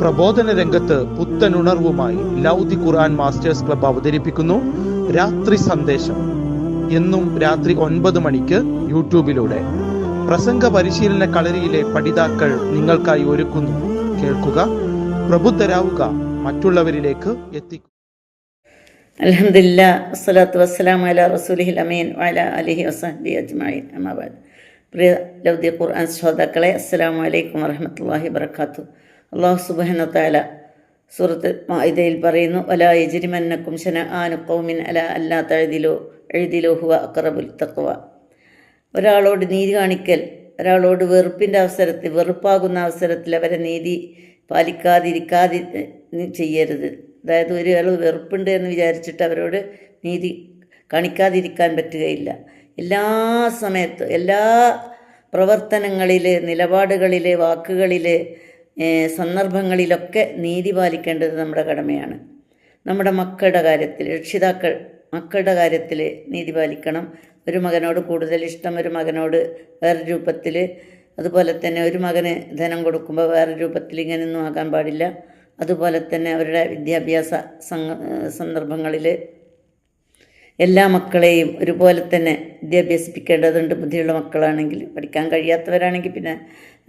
പ്രബോധന രംഗത്ത് പുത്തനുണർവുമായി ലൗദി ഖുർആൻ masters club അവതരിപ്പിക്കുന്നു. രാത്രി സന്ദേശം. എന്നും രാത്രി ഒൻപത് മണിക്ക് യൂട്യൂബിലൂടെ. പ്രസംഗ പരിശീലന കളരിയിലെ പഠിതാക്കൾ നിങ്ങൾക്കായി ഒരുക്കുന്നു. കേൾക്കുക പ്രബുദ്ധരാവുക മറ്റുള്ളവരിലേക്ക് എത്തിക്കുക അലഹമില്ല വസ്സലാം അല റസൂലിഹിൽ അമീൻ വല അലിഹി വസഹബി അജ്മായി അമാബാദ് പ്രിയ ലൗദി ഖുർആൻ ശ്രോതാക്കളെ അലൈക്കും വറഹമത്തല്ലാഹി വബർക്കാത്തു അള്ളാഹു സുബഹനത്താല താല മായിതയിൽ പറയുന്നു അല യജിരിമന്നക്കും ശന ആനു കൗമിൻ അല അല്ലാ തഴുതിലോ എഴുതിലോ ഹുവ അക്രബുൽ തക്വ ഒരാളോട് നീതി കാണിക്കൽ ഒരാളോട് വെറുപ്പിന്റെ അവസരത്തിൽ വെറുപ്പാകുന്ന അവസരത്തിൽ അവരെ നീതി പാലിക്കാതിരിക്കാതി ചെയ്യരുത്. അതായത് ഒരാൾ വെറുപ്പുണ്ട് എന്ന് വിചാരിച്ചിട്ട് അവരോട് നീതി കാണിക്കാതിരിക്കാൻ പറ്റുകയില്ല. എല്ലാ സമയത്തും എല്ലാ പ്രവർത്തനങ്ങളിൽ നിലപാടുകളിൽ വാക്കുകളിൽ സന്ദർഭങ്ങളിലൊക്കെ നീതി പാലിക്കേണ്ടത് നമ്മുടെ കടമയാണ്. നമ്മുടെ മക്കളുടെ കാര്യത്തിൽ രക്ഷിതാക്കൾ മക്കളുടെ കാര്യത്തിൽ നീതി പാലിക്കണം. ഒരു മകനോട് കൂടുതൽ ഇഷ്ടം ഒരു മകനോട് വേറെ രൂപത്തിൽ. അതുപോലെ തന്നെ ഒരു മകന് ധനം കൊടുക്കുമ്പോൾ വേറെ രൂപത്തിൽ ഇങ്ങനെയൊന്നും ആകാൻ പാടില്ല. അതുപോലെ തന്നെ അവരുടെ വിദ്യാഭ്യാസ സന്ദർഭങ്ങളിൽ എല്ലാ മക്കളെയും ഒരുപോലെ തന്നെ വിദ്യാഭ്യാസിപ്പിക്കേണ്ടതുണ്ട്. ബുദ്ധിയുള്ള മക്കളാണെങ്കിൽ പഠിക്കാൻ കഴിയാത്തവരാണെങ്കിൽ പിന്നെ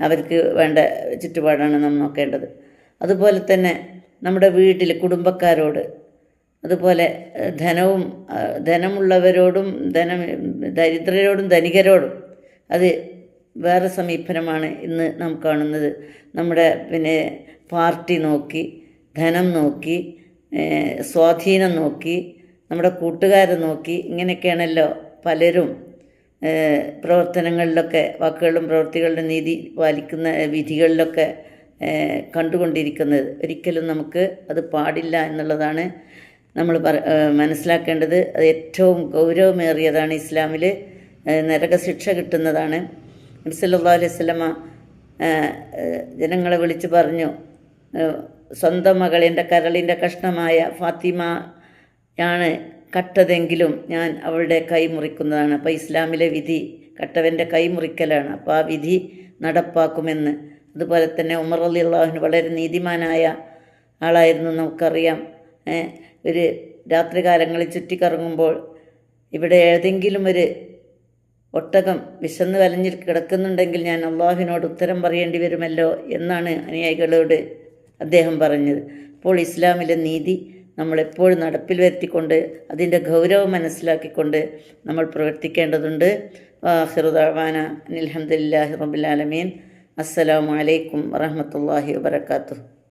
അവർക്ക് വേണ്ട ചുറ്റുപാടാണ് നാം നോക്കേണ്ടത്. അതുപോലെ തന്നെ നമ്മുടെ വീട്ടിൽ കുടുംബക്കാരോട് അതുപോലെ ധനവും ധനമുള്ളവരോടും ധനം ദരിദ്രരോടും ധനികരോടും അത് വേറെ സമീപനമാണ് ഇന്ന് നാം കാണുന്നത്. നമ്മുടെ പിന്നെ പാർട്ടി നോക്കി ധനം നോക്കി സ്വാധീനം നോക്കി നമ്മുടെ കൂട്ടുകാരെ നോക്കി ഇങ്ങനെയൊക്കെയാണല്ലോ പലരും പ്രവർത്തനങ്ങളിലൊക്കെ വാക്കുകളിലും പ്രവൃത്തികളിലും നീതി പാലിക്കുന്ന വിധികളിലൊക്കെ കണ്ടുകൊണ്ടിരിക്കുന്നത്. ഒരിക്കലും നമുക്ക് അത് പാടില്ല എന്നുള്ളതാണ് നമ്മൾ പറ മനസ്സിലാക്കേണ്ടത്. അത് ഏറ്റവും ഗൗരവമേറിയതാണ് ഇസ്ലാമിൽ നരകശിക്ഷ കിട്ടുന്നതാണ്. നബ്സല്ലാ അലൈഹി സ്വലമ ജനങ്ങളെ വിളിച്ച് പറഞ്ഞു സ്വന്തം മകൾ എന്റെ കരളിന്റെ കഷ്ണമായ ഫാത്തിമ ആണ് കട്ടതെങ്കിലും ഞാൻ അവളുടെ കൈ മുറിക്കുന്നതാണ്. അപ്പോൾ ഇസ്ലാമിലെ വിധി കട്ടവന്റെ കൈ മുറിക്കലാണ്. അപ്പോൾ ആ വിധി നടപ്പാക്കുമെന്ന്. അതുപോലെ തന്നെ ഉമർ അലി അള്ളാഹുന് വളരെ നീതിമാനായ ആളായിരുന്നു നമുക്കറിയാം. ഒരു രാത്രികാലങ്ങളിൽ ചുറ്റിക്കറങ്ങുമ്പോൾ ഇവിടെ ഏതെങ്കിലും ഒരു ഒട്ടകം വിശന്ന് വലഞ്ഞിൽ കിടക്കുന്നുണ്ടെങ്കിൽ ഞാൻ അള്ളാഹുവിനോട് ഉത്തരം പറയേണ്ടി വരുമല്ലോ എന്നാണ് അനുയായികളോട് അദ്ദേഹം പറഞ്ഞത്. അപ്പോൾ ഇസ്ലാമിലെ നീതി നമ്മളെപ്പോഴും നടപ്പിൽ വരുത്തിക്കൊണ്ട് അതിന്റെ ഗൗരവം മനസ്സിലാക്കിക്കൊണ്ട് നമ്മൾ പ്രവർത്തിക്കേണ്ടതുണ്ട്. വാഹിറുദാന അനിൽഹമ്മദില്ലാഹി റബുലാലമീൻ അസ്സലാമു അലൈക്കും വറഹമത്തല്ലാഹി വാബർക്കാത്തു